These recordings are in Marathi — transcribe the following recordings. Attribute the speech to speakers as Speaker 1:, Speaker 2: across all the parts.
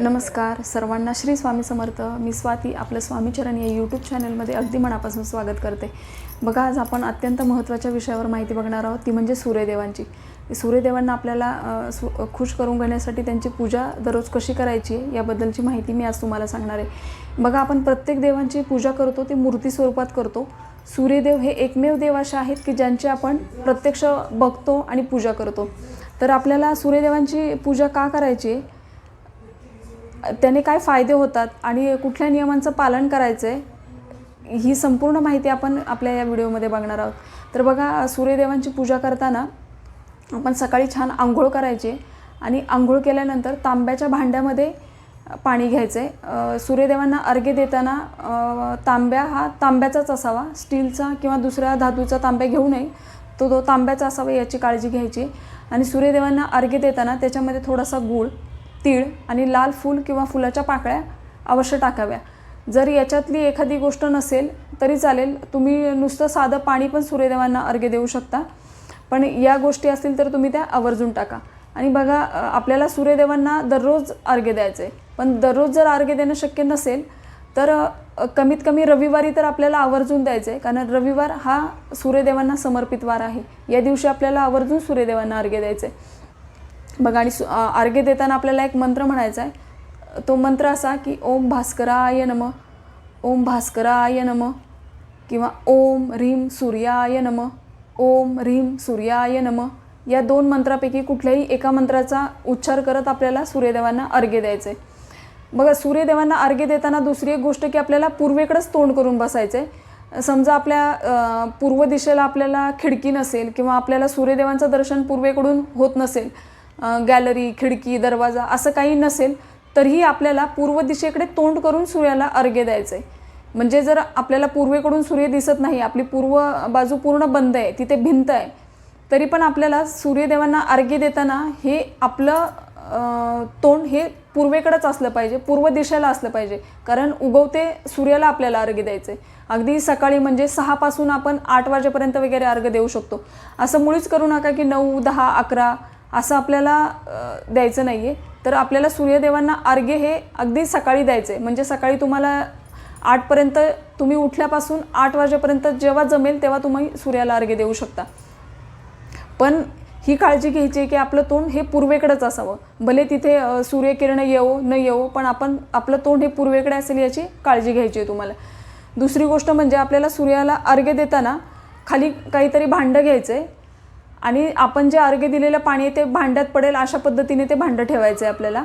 Speaker 1: नमस्कार. सर्वांना श्री स्वामी समर्थ. मी स्वाती आपलं स्वामीचरण या यूट्यूब चॅनलमध्ये अगदी मनापासून स्वागत करते. बघा आज आपण अत्यंत महत्त्वाच्या विषयावर माहिती बघणार आहोत ती म्हणजे सूर्यदेवांची. सूर्यदेवांना आपल्याला सु खुश करून घेण्यासाठी त्यांची पूजा दररोज कशी करायची आहे याबद्दलची माहिती मी आज तुम्हाला सांगणार आहे. बघा आपण प्रत्येक देवांची पूजा करतो ती मूर्ती स्वरूपात करतो. सूर्यदेव हे एकमेव देव असे आहेत की ज्यांची आपण प्रत्यक्ष बघतो आणि पूजा करतो. तर आपल्याला सूर्यदेवांची पूजा का करायची आहे? त्याने काय फायदे होतात आणि कुठल्या नियमांचं पालन करायचं आहे ही संपूर्ण माहिती आपण आपल्या या व्हिडिओमध्ये बघणार आहोत. तर बघा सूर्यदेवांची पूजा करताना आपण सकाळी छान आंघोळ करायची आणि आंघोळ केल्यानंतर तांब्याच्या भांड्यामध्ये पाणी घ्यायचं आहे सूर्यदेवांना अर्घ्य देताना तांब्या हा तांब्याचाच असावा. स्टीलचा किंवा दुसऱ्या धातूचा तांब्या घेऊ नये. तो तो तांब्याचा असावा याची काळजी घ्यायची. आणि सूर्यदेवांना अर्घ्य देताना त्याच्यामध्ये थोडासा गूळ तीळ आणि लाल फूल किंवा फुलाच्या पाकळ्या अवश्य टाकाव्या. जर याच्यातली एखादी गोष्ट नसेल तरी चालेल. तुम्ही नुसतं साधं पाणी पण सूर्यदेवांना अर्घ्य देऊ शकता. पण या गोष्टी असतील तर तुम्ही त्या आवर्जून टाका. आणि बघा आपल्याला सूर्यदेवांना दररोज अर्घ्य द्यायचं आहे पण दररोज जर अर्घ्य देणं शक्य नसेल तर कमीत कमी रविवारी तर आपल्याला आवर्जून द्यायचं आहे कारण रविवार हा सूर्यदेवांना समर्पित वार आहे. या दिवशी आपल्याला आवर्जून सूर्यदेवांना अर्घ्य द्यायचं आहे बघा आणि सु- अर्घ्य देताना आपल्याला एक मंत्र म्हणायचा आहे तो मंत्र असा की ओम भास्कराय नम ओम भास्कराय नम किंवा ओम ह्रीम सूर्याय नम ओम ह्रीम सूर्याय नम. या दोन मंत्रापैकी कुठल्याही एका मंत्राचा उच्चार करत आपल्याला सूर्यदेवांना अर्घ्य द्यायचं आहे बघा सूर्यदेवांना अर्घ्य देताना दुसरी एक गोष्ट की आपल्याला पूर्वेकडंच तोंड करून बसायचं आहे समजा आपल्या पूर्व दिशेला आपल्याला खिडकी नसेल किंवा आपल्याला सूर्यदेवांचं दर्शन पूर्वेकडून होत नसेल गॅलरी खिडकी दरवाजा असं काही नसेल तरीही आपल्याला पूर्व दिशेकडे तोंड करून सूर्याला अर्घ्य द्यायचं आहे म्हणजे जर आपल्याला पूर्वेकडून सूर्य दिसत नाही आपली पूर्व बाजू पूर्ण बंद आहे तिथे भिंत आहे तरी पण आपल्याला सूर्यदेवांना अर्घ्य देताना हे आपलं तोंड हे पूर्वेकडंच असलं पाहिजे पूर्व दिशेला असलं पाहिजे. कारण उगवते सूर्याला आपल्याला अर्घ्य द्यायचं आहे अगदी सकाळी म्हणजे सहापासून आपण आठ वाजेपर्यंत वगैरे अर्घ्य देऊ शकतो. असं मुळीच करू नका की नऊ दहा अकरा असं आपल्याला द्यायचं नाही आहे तर आपल्याला सूर्यदेवांना अर्घ्य हे अगदी सकाळी द्यायचं आहे म्हणजे सकाळी तुम्हाला आठपर्यंत तुम्ही उठल्यापासून आठ वाजेपर्यंत जेव्हा जमेल तेव्हा तुम्ही सूर्याला अर्घ्य देऊ शकता. पण ही काळजी घ्यायची आहे की आपलं तोंड हे पूर्वेकडंच असावं. भले तिथे सूर्यकिरण येवो न येवो पण आपण आपलं तोंड हे पूर्वेकडे असेल याची काळजी घ्यायची आहे तुम्हाला. दुसरी गोष्ट म्हणजे आपल्याला सूर्याला अर्घ्य देताना खाली काहीतरी भांडं घ्यायचं आहे आणि आपण जे अर्घ्य दिलेलं पाणी आहे ते भांड्यात पडेल अशा पद्धतीने ते भांडं ठेवायचं आहे आपल्याला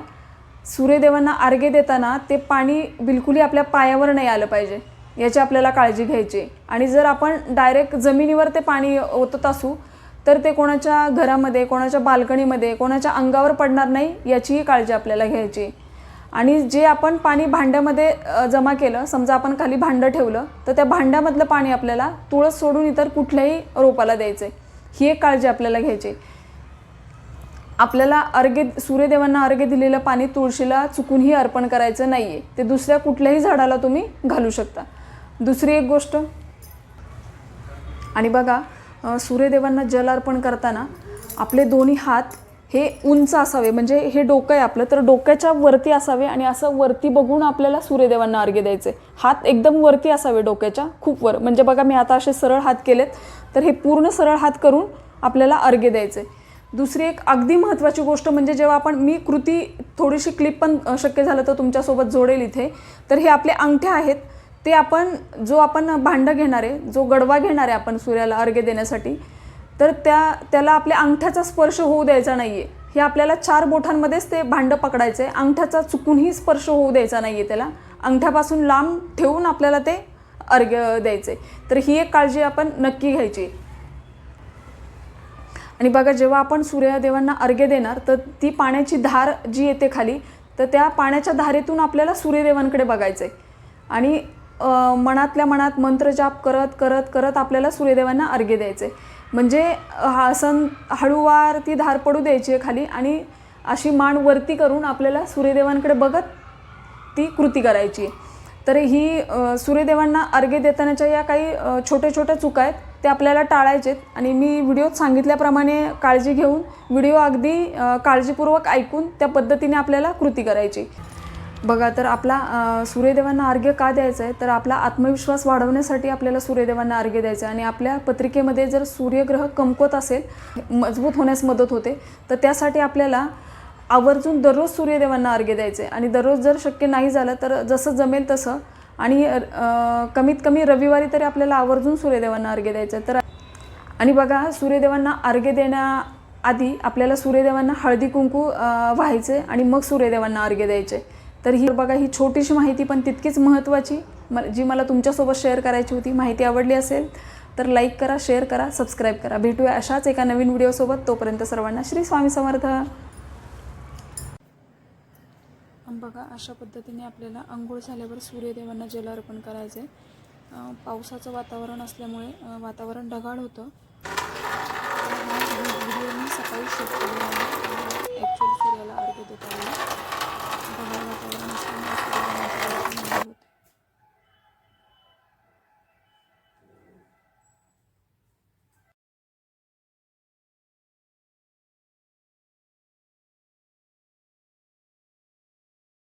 Speaker 1: सूर्यदेवांना अर्घ्य देताना ते पाणी बिलकुलही आपल्या पायावर नाही आलं पाहिजे याची आपल्याला काळजी घ्यायची आहे. आणि जर आपण डायरेक्ट जमिनीवर ते पाणी ओतत असू तर ते कोणाच्या घरामध्ये कोणाच्या बाल्कनीमध्ये कोणाच्या अंगावर पडणार नाही याचीही काळजी आपल्याला घ्यायची आहे. आणि जे आपण पाणी भांड्यामध्ये जमा केलं समजा आपण खाली भांडं ठेवलं तर त्या भांड्यामधलं पाणी आपल्याला तुळस सोडून इतर कुठल्याही रोपाला द्यायचं आहे ही एक काळजी आपल्याला घ्यायची आहे. आपल्याला अर्घ्य सूर्यदेवांना अर्घ्य दिलेलं पाणी तुळशीला चुकूनही अर्पण करायचं नाही आहे ते दुसऱ्या कुठल्याही झाडाला तुम्ही घालू शकता दुसरी एक गोष्ट आणि बघा सूर्यदेवांना जल अर्पण करताना आपले दोन्ही हात हे उंच असावे म्हणजे हे डोकं आहे आपलं तर डोक्याच्या वरती असावे आणि असं वरती बघून आपल्याला सूर्यदेवांना अर्घ्य द्यायचे. हात एकदम वरती असावे डोक्याच्या खूप वर. म्हणजे बघा मी आता असे सरळ हात केलेत तर हे पूर्ण सरळ हात करून आपल्याला अर्घ्य द्यायचे. दुसरी एक अगदी महत्त्वाची गोष्ट म्हणजे जेव्हा आपण मी कृती थोडीशी क्लिप पण शक्य झालं तर तुमच्यासोबत जोडेल इथे. तर हे आपले अंगठ्या आहेत ते आपण जो आपण भांडं घेणार आहे जो गडवा घेणार आहे आपण सूर्याला अर्घ्य देण्यासाठी तर त्या त्याला आपल्या अंगठ्याचा स्पर्श होऊ द्यायचा नाही आहे हे आपल्याला चार बोटांमध्येच ते भांडं पकडायचं आहे अंगठ्याचा चुकूनही स्पर्श होऊ द्यायचा नाही आहे त्याला. अंगठ्यापासून लांब ठेवून आपल्याला ते अर्घ्य द्यायचं आहे तर ही एक काळजी आपण नक्की घ्यायची. आणि बघा जेव्हा आपण सूर्यदेवांना अर्घ्य देणार तर ती पाण्याची धार जी येते खाली तर त्या पाण्याच्या धारेतून आपल्याला सूर्यदेवांकडे बघायचं आहे आणि मनातल्या मनात मंत्रजाप करत करत करत आपल्याला सूर्यदेवांना अर्घ्य द्यायचं आहे म्हणजे हा सण हळूवार ती धार पडू द्यायची आहे खाली आणि अशी मान वरती करून आपल्याला सूर्यदेवांकडे बघत ती कृती करायची आहे. तर ही सूर्यदेवांना अर्घ्य देतानाच्या या काही छोट्या छोट्या चुका आहेत ते आपल्याला टाळायचे आहेत आणि मी व्हिडिओत सांगितल्याप्रमाणे काळजी घेऊन व्हिडिओ अगदी काळजीपूर्वक ऐकून त्या पद्धतीने आपल्याला कृती करायची बघा तर आपला सूर्यदेवांना अर्घ्य का द्यायचं आहे? तर आपला आत्मविश्वास वाढवण्यासाठी आपल्याला सूर्यदेवांना अर्घ्य द्यायचं आहे. आणि आपल्या पत्रिकेमध्ये जर सूर्यग्रह कमकुवत असेल मजबूत होण्यास मदत होते तर त्यासाठी आपल्याला आवर्जून दररोज सूर्यदेवांना अर्घ्य द्यायचे आणि दररोज जर शक्य नाही झालं तर जसं जमेल तसं. आणि कमीत कमी रविवारी तरी आपल्याला आवर्जून सूर्यदेवांना अर्घ्य द्यायचं आहे. तर आणि बघा सूर्यदेवांना अर्घ्य देण्याआधी आपल्याला सूर्यदेवांना हळदी कुंकू व्हायचे आणि मग सूर्यदेवांना अर्घ्य द्यायचे तर ही बघा ही छोटीशी माहिती पण तितकीच महत्त्वाची म जी मला तुमच्यासोबत शेअर करायची होती. माहिती आवडली असेल तर लाईक करा शेअर करा सबस्क्राईब करा. भेटूया अशाच एका नवीन व्हिडिओसोबत तोपर्यंत सर्वांना श्री स्वामी समर्थ. बघा अशा पद्धतीने आपल्याला आंघोळ झाल्यावर सूर्यदेवांना जल अर्पण करायचे पावसाचं वातावरण असल्यामुळे वातावरण ढगाळ होतं. व्हिडिओ मी सकाळी शूट केलेला आहे. ॲक्च्युअल सूर्याला अर्घ देत आहे. ভালো